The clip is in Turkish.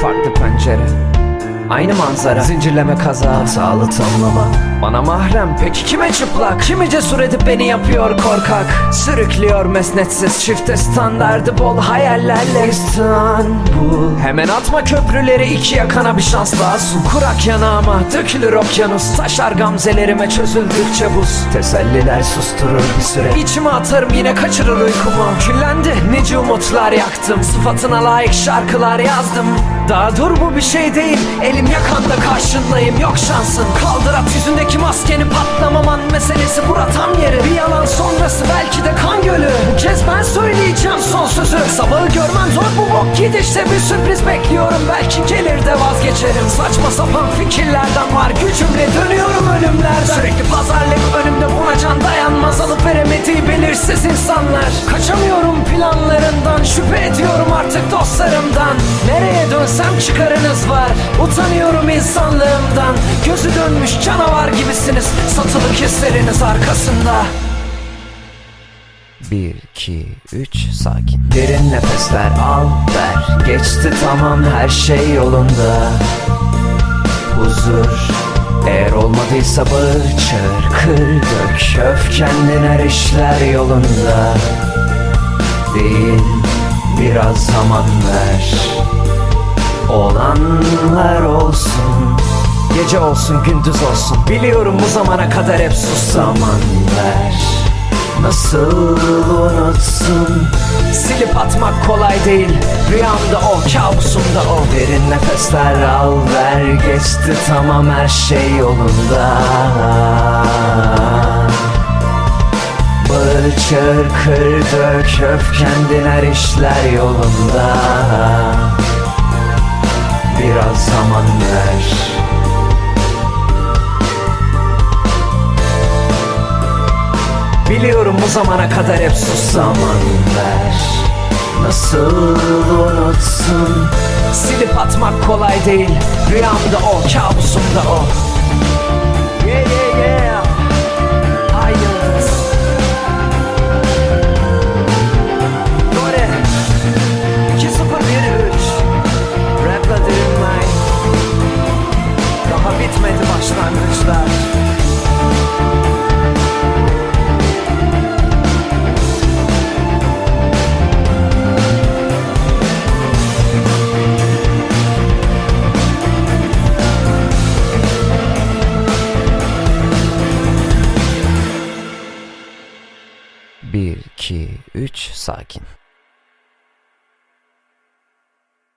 Fuck the puncher. Aynı manzara. Zincirleme kaza Hatalı tamlama. Bana mahrem Peki kime çıplak? Kimi cesur edip beni yapıyor korkak? Sürüklüyor mesnetsiz Çifte standardı bol hayallerle. İstanbul. Hemen atma köprüleri iki yakana bir şans daha. Sun Kurak yanağıma dökülür okyanus. Taşar gamzelerime çözüldükçe buz. Teselliler susturur bir süre. İçime atarım yine kaçırır uykumu. Küllendi nice umutlar yaktım. Sıfatına layık şarkılar yazdım. Daha dur bu bir şey değil Elim yakanda karşındayım yok şansın. Kaldır at yüzündeki maskeni patlamaman meselesi bura tam yeri. Bir yalan sonrası belki de kan gölü. Bu kez ben söyleyeceğim son sözü. Sabahı görmem zor bu bok gidişte bir sürpriz bekliyorum. Belki gelir de vazgeçerim. Saçma sapan fikirlerden var gücümle dönüyorum ölümlerden. Sürekli pazarlık önümde buna can dayanmaz Alıp veremediği belirsiz insanlar. Kaçamıyorum planlarından. Şüphe ediyorum artık dostlarımdan. Nereye dönsem çıkarınız var. Utanıyorum insanlığımdan. Gözü dönmüş canavar gibisiniz. Satılık hisleriniz arkasında. Bir, iki, üç, sakin. Derin nefesler al, ver. Geçti tamam her şey yolunda. Huzur Eğer olmadıysa bağır, çağır, kır, dök Öfkenden her işler yolunda. Değil, biraz zaman ver. Olanlar olsun Gece olsun gündüz olsun. Biliyorum bu zamana kadar hep sus zaman ver. Nasıl unutsun? Silip atmak kolay değil. Rüyamda o kabusumda o Derin nefesler al ver Geçti tamam her şey yolunda. Bağır çağır kır dök Öfkendin her işler yolunda. Biraz zaman ver. Biliyorum bu zamana kadar hep sus zaman ver. Nasıl unutsun Silip atmak kolay değil. Rüyamda o, kabusumda o. Yeah yeah yeah. Hayır Dore 2013 Rap'la derin line Daha bitmedi başlangıçlar Bir, iki, üç, sakin.